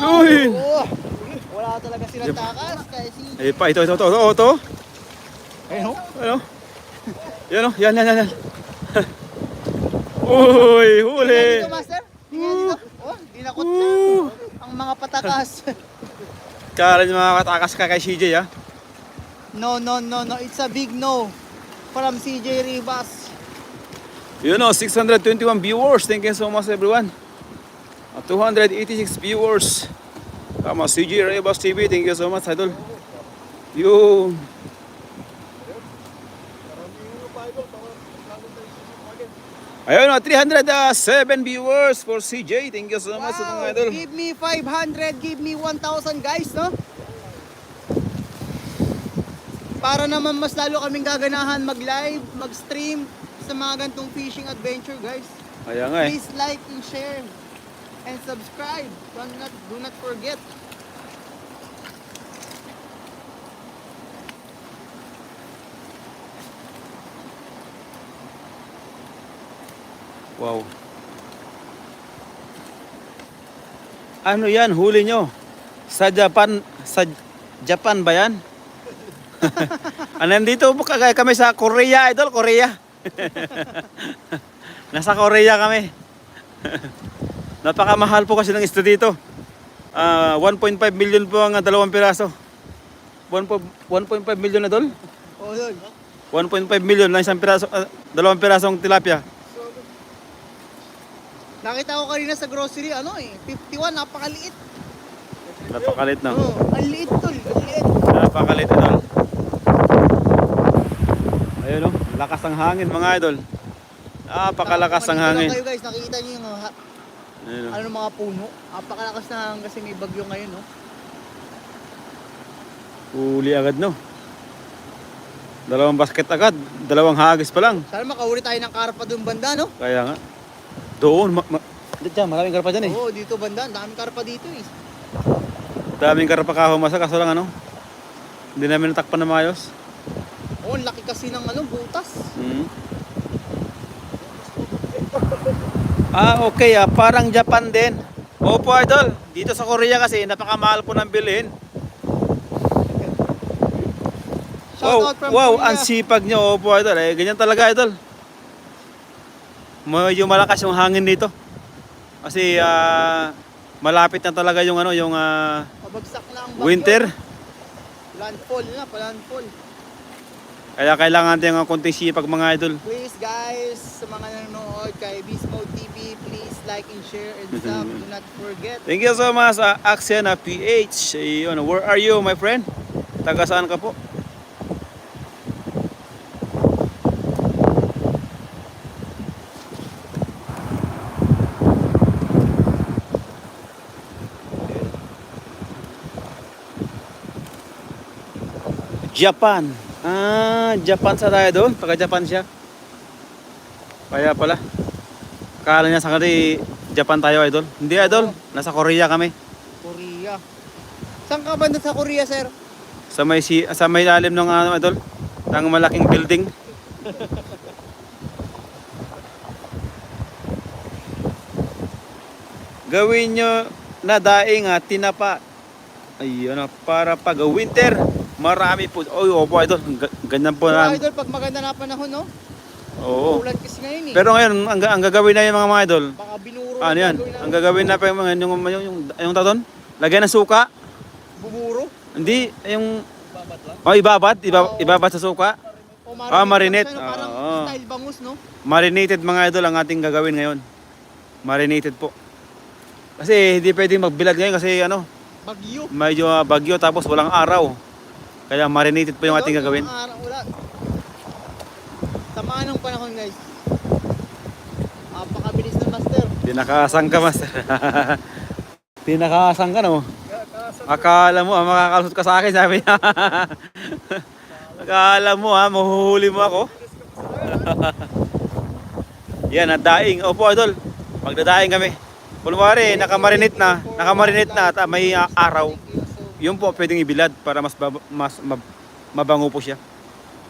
Uy! Wala talaga silang takas. Kaya si... Eh pa, ito, ito, ito, ito, ito. Ayun o. Ayun o. Yan o, yan, yan, yan. yan. Uy, huli. Tingnan dito, master. Tingnan dito. Oh, dinakot na. Ang mga patakas. Kala niyo mga katakas ka kay CJ, ha? Ah. No, no, no, no. It's a big no from CJ Rivas. You know, 621 viewers. Thank you so much, everyone. Uh, 286 viewers. Tama, CJ Rebus TV. Thank you so much, idol. Yun. Ayun o, 307 viewers for CJ. Thank you so much mga Wow, idol. give me 500, give me 1,000 guys, no? Para naman mas lalo kaming gaganahan mag-live, mag-stream sa mga gantong fishing adventure, guys. Kaya nga eh. Please like and share and subscribe. Do not, do not forget. Wow. Ano yan? Huli nyo? Sa Japan, sa Japan ba yan? ah, nandito po kami sa Korea, idol, Korea. Nasa Korea kami. Napakamahal po kasi ng isda dito. Ah, 1.5 million po ang dalawang piraso. 1.5 million na dol? Oh, yun. 1.5 million lang isang piraso, ah, dalawang pirasong tilapia. Nakita ko kanina sa grocery, ano eh, 51, napakaliit. Napakalit na. Oh, ang liit tol, ang liit. Napakalit idol. Ayun oh, lakas ng hangin mga idol. Napakalakas ng Nakakapanigo lang hangin. Kayo guys, nakikita niyo yung Ayun oh. ano mga puno. Napakalakas na hangin kasi may bagyo ngayon, no? Huli agad no. Dalawang basket agad, dalawang hagis pa lang. Sana makahuli tayo ng karpa doon banda, no? Kaya nga. Doon, ma ma Diyan, maraming karpa dyan eh. Oo, dito banda, ang daming karpa dito eh. Daming karpa kahumasa, kaso lang ano. Hindi namin natakpan na maayos. Oo, ang laki kasi ng ano, butas. Hmm. Ah, okay ah. Parang Japan din. Opo, idol. Dito sa Korea kasi napakamahal po ng bilhin. Wow, wow, Korea. ang sipag nyo, opo, idol. Eh, ganyan talaga, idol. Medyo malakas yung hangin dito. Kasi ah, malapit na talaga yung ano, yung ah, Pabagsak na ang bagyo. winter. Landfall na, pa-landfall. Kaya kailangan natin ng konting sipag mga idol. Please guys, sa mga nanonood kay Mode TV, please like and share and sub. Do not forget. Thank you so much, uh, Axiana PH. Ayun, where are you, my friend? Taga saan ka po? Japan. Ah, Japan sa tayo doon. Taga Japan siya. Kaya pala. Kala niya sa kati Japan tayo, idol. Hindi, idol. Nasa Korea kami. Korea. Saan ka banda sa Korea, sir? Sa may si sa may lalim ng ano, idol. Ng malaking building. Gawin nyo na daing at tinapa. Ayun para pag winter, marami po. Oy, opo idol, Ga- ganyan po na. idol, pag maganda na panahon, no? Oo. Ulan kasi ngayon eh. Pero ngayon, ang, ang gagawin na yung mga mga idol, Baka binuro ano yan? Ang gagawin na pa yung mga yung, yung, yung, yung taton? Lagyan ng suka. Buburo. Hindi, yung... Oh, ibabat. Iba, ibabat sa suka. O Ah, marinate. Ano, parang Oo. style bangus, no? Marinated mga idol ang ating gagawin ngayon. Marinated po. Kasi hindi pwedeng magbilad ngayon kasi ano, Bagyo. medyo ah, bagyo tapos walang araw. Kaya marinated po yung ating gagawin. Tamaan ng panahon, guys. Napakabilis ng master. Pinakasang ka, master. Pinakasang ka, no? Akala mo, ah, makakalusot ka sa akin, sabi niya. Akala mo, ha, mahuhuli mo ako. Yan, ang daing. Opo, idol. Magdadaing kami. Kunwari, nakamarinate na, nakamarinate na at ah, may ah, araw. Yun po, pwedeng ibilad para mas, mas mab- mabango po siya.